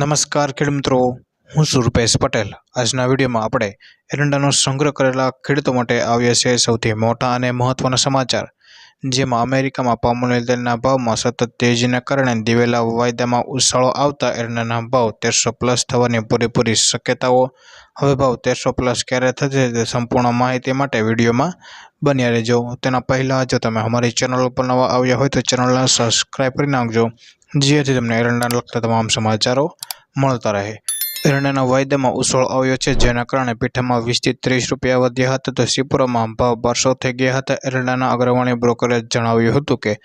નમસ્કાર ખેડૂત મિત્રો, હું છું રૂપેશ પટેલ. આજના વિડીયોમાં આપણે એરંડાનો સંગ્રહ કરેલા ખેડૂતો માટે આવ્યા છે સૌથી મોટા અને મહત્વના સમાચાર. જેમાં અમેરિકામાં પામોલીન તેલના ભાવમાં સતત તેજીના કારણે દિવેલા વાયદામાં ઉછાળો આવતા એરંડાના ભાવ તેરસો પ્લસ થવાની પૂરેપૂરી શક્યતાઓ, હવે ભાવ તેરસો પ્લસ ક્યારે થશે તે સંપૂર્ણ માહિતી માટે વિડીયોમાં બન્યા રહેજો. તેના પહેલાં જો તમે અમારી ચેનલ ઉપર નવા આવ્યા હોય તો ચેનલને સબસ્ક્રાઈબ કરી નાખજો. જેથી તમને એરંડાને લગતા તમામ સમાચારો મળતા રહે. એરંડાના વાયદામાં ઉછળ આવ્યો છે, જેના કારણે પીઠામાં વીસથી ત્રીસ રૂપિયા વધ્યા હતા તો સિપોરામાં ભાવ બારસો થઈ ગયા હતા, એરંડાના અગ્રવાણી બ્રોકરે જણાવ્યું હતું કે,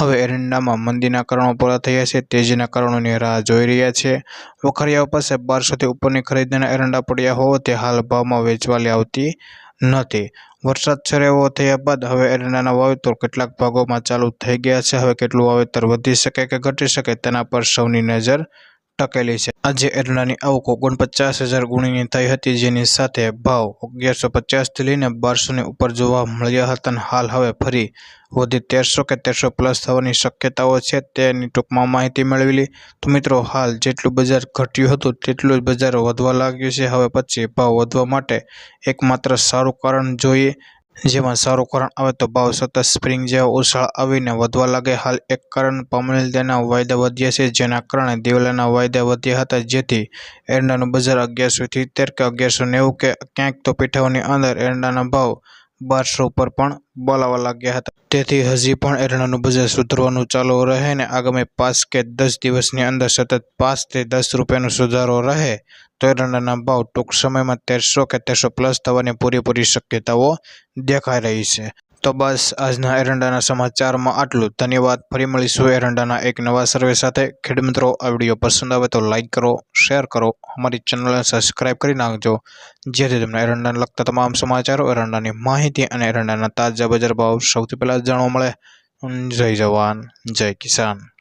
હવે એરંડામાં મંદીના કારણો પૂરા થયા છે, તેજીના કારણોની રાહ જોઈ રહ્યા છે. વખરિયાઓ પાસે બારસોથી ઉપરની ખરીદીના એરંડા પડ્યા હોવાથી હાલ ભાવમાં વેચવાલી આવતી નથી. વરસાદ શરૂ થયા બાદ હવે એરંડાના વાવેતર કેટલાક ભાગોમાં ચાલુ થઈ ગયા છે. હવે કેટલું વાવેતર વધી શકે કે ઘટી શકે તેના પર સૌની નજર ટકેલી છે. આજે એરંડાની આવક ઓગણપચાસ હજાર ગુણીની થઈ હતી, જેની સાથે ભાવ અગિયારસો પચાસથી લઈને બારસોની ઉપર જોવા મળ્યા હતા અને હાલ હવે ફરી વધી તેરસો કે તેરસો પ્લસ થવાની શક્યતાઓ છે તેની ટૂંકમાં માહિતી મેળવેલી. તો મિત્રો, હાલ જેટલું બજાર ઘટ્યું હતું તેટલું જ બજાર વધવા લાગ્યું છે. હવે પછી ભાવ વધવા માટે એકમાત્ર સારું કારણ જોઈએ જેમાં સારું કારણ આવે તો ભાવ સતત સ્પ્રિંગ જેવા ઉછાળ આવીને વધવા લાગે. હાલ એક કારણ પામોલીના વાયદા વધ્યા છે, જેના કારણે દિવેલાના વાયદા વધ્યા હતા. જેથી એરંડાનું બજાર અગિયારસો સિત્તેર કે અગિયારસો નેવું કે ક્યાંક તો પીઠાઓની અંદર એરંડાના ભાવ બારસો ઉપર પણ બોલાવા લાગ્યા હતા. તેથી હજી પણ એરંડાનું બજાર સુધરવાનું ચાલુ રહે ને આગામી પાંચ કે દસ દિવસની અંદર સતત પાંચથી દસ રૂપિયાનો સુધારો રહે, તો એરંડાના ભાવ ટૂંક સમયમાં તેરસો કે તેરસો પ્લસ થવાની પૂરેપૂરી શક્યતાઓ દેખાઈ રહી છે. તો બસ આજના એરંડાના સમાચારમાં આટલું. ધન્યવાદ. ફરી મળીશું એરંડાના એક નવા સર્વે સાથે. ખેડ મિત્રો, આ વીડિયો પસંદ આવે તો લાઇક કરો, શેર કરો, અમારી ચેનલને સબસ્ક્રાઈબ કરી નાખજો. જેથી તમને એરંડાને લગતા તમામ સમાચારો, એરંડાની માહિતી અને એરંડાના તાજા બજાર ભાવ સૌથી પહેલાં જાણવા મળે. જય જવાન. જય કિસાન.